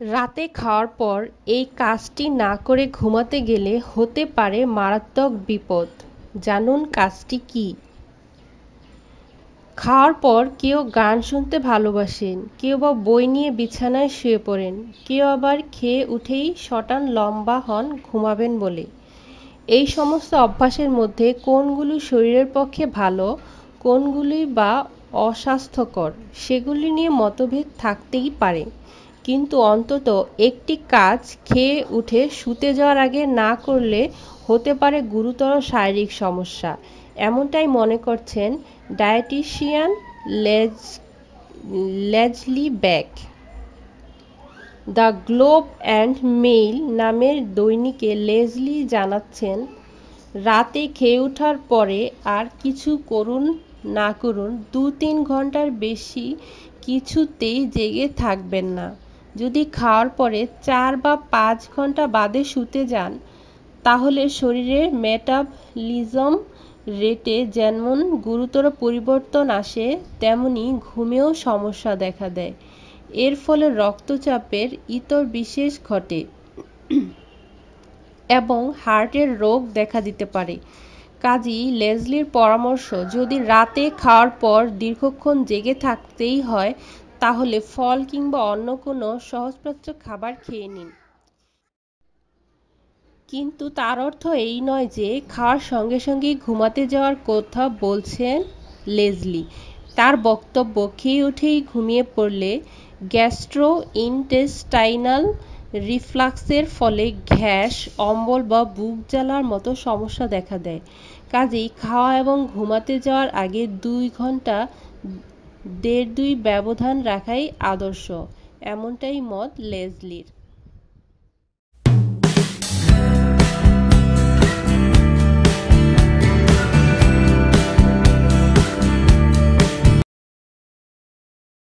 রাতে খাওয়ার পর এই কাজটি না করে ঘুমাতে গেলে হতে পারে মারাত্মক বিপদ। জানুন কাজটি কি? খাওয়ার পর কেউ গান শুনতে ভালোবাসেন, কেউ বা বই নিয়ে বিছানায় শুয়ে পড়েন, কেউ আবার খেয়ে উঠেই শটান লম্বা হন ঘুমাবেন বলে। এই সমস্ত অভ্যাসের মধ্যে কোনগুলি শরীরের পক্ষে ভালো, কোনগুলি বা অস্বাস্থ্যকর, সেগুলি নিয়ে মতভেদ থাকতেই পারে। কিন্তু অন্তত একটি কাজ খেয়ে উঠে শুতে যাওয়ার আগে না করলে হতে পারে গুরুতর শারীরিক সমস্যা। এমনটাই মনে করছেন dietitian Les, Leslie Beck. The Globe and Mail নামের দৈনিকে লেজলি জানাচ্ছেন, রাতে খেয়ে ওঠার পরে আর কিছু করুন, না করুন দু তিন ঘণ্টার বেশি কিছুতেই জেগে থাকবেন না। যদি খাওয়ার পরে চার বা পাঁচ ঘণ্টা বাদে শুতে যান, তাহলে শরীরের মেটাবলিজম রেটে যেমন গুরুতর পরিবর্তন আসে, তেমনি ঘুমেও সমস্যা দেখা দেয়। এর ফলে রক্তচাপের ইতর বিশেষ ঘটে এবং হার্টের রোগ দেখা দিতে পারে। কাজী লেজলির পরামর্শ, যদি রাতে খাওয়ার পর দীর্ঘক্ষণ জেগে থাকতেই হয় তাহলে ফল কিংবা অন্য কোনো সহজপাচ্য খাবার খেয়ে নিন। কিন্তু তার অর্থ এই নয় যে খাওয়ার সঙ্গে সঙ্গেই ঘুমাতে যাওয়ার কথা বলছেন লেজলি। তার বক্তব্য, খেয়ে উঠেই ঘুমিয়ে পড়লে গ্যাস্ট্রো ইন্টেস্টাইনাল রিফ্লাক্সের ফলে গ্যাস, অম্বল বা বুক জ্বালার মতো সমস্যা দেখা দেয়। কাজেই খাওয়া এবং ঘুমাতে যাওয়ার আগে দুই ঘণ্টা দেড় দুই ব্যবধান রাখাই আদর্শ এমনটাই মত লেজলির।